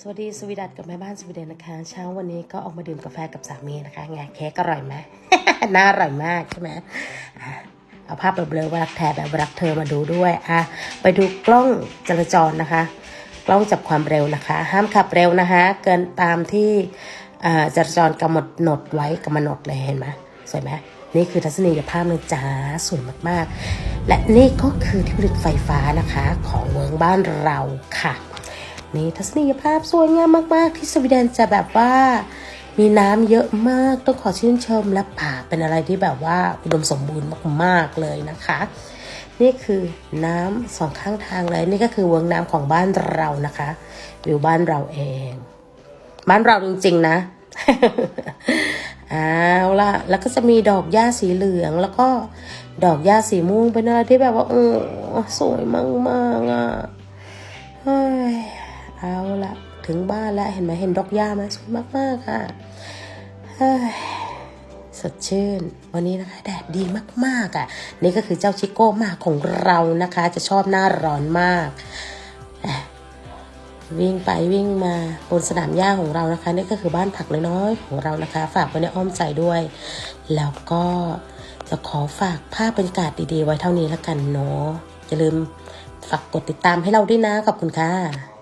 สวัสดีสวีดัตกับแม่บ้านสวีเดนนะคะ เช้าวันนี้ก็ออกมาดื่มกาแฟกับสามีนะคะไงเค้กอร่อยไหมน่าอร่อยมากใช่ไหมเอาภาพเบลอๆว่ารักแท้แบบรักเธอมาดูด้วยอะไปดูกล้องจราจรนะคะ กล้องจับความเร็วนะคะ ห้ามขับเร็วนะคะ เกินตามที่จราจรกำหนดหนดไว้กำหนดเลยเห็นไหมสวยไหมนี่คือทัศนียภาพเลยจ้าสวยมากๆ และนี่ก็คือที่ผลิตไฟฟ้านะคะของเมืองบ้านเราค่ะ นี่ทัศนียภาพสวยงามมากๆ ที่สวีเดนจะแบบว่า มีน้ำเยอะมากต้องขอชื่นชมและป่าเป็นอะไรที่แบบว่าอุดมสมบูรณ์มากๆเลยนะคะ นี่คือน้ำสองข้างทางเลยนี่ก็คือเวิงน้ำของบ้านเรานะคะวิวบ้านเราเอง บ้านเราจริงๆนะเอาล่ะแล้วก็จะมีดอกหญ้าสีเหลือง แล้วก็ดอกหญ้าสีม่วงเป็นอะไรที่แบบว่าโอ้สวยมากๆอะ เอาละถึงบ้านแล้วเห็นไหมเห็นดอกหญ้าไหมสวยมากๆค่ะสดชื่น วันนี้นะคะแดดดีมากๆอะ นี่ก็คือเจ้าชิโก้มากของเรานะคะ จะชอบหน้าร้อนมาก วิ่งไปวิ่งมาบนสนามหญ้าของเรานะคะ นี่ก็คือบ้านผักน้อยๆของเรานะคะ ฝากไว้ในอ้อมใจด้วย แล้วก็จะขอฝากภาพบรรยากาศดีๆ ไว้เท่านี้แล้วกันเนาะอย่าลืมฝากกดติดตามให้เราด้วยนะขอบคุณค่ะ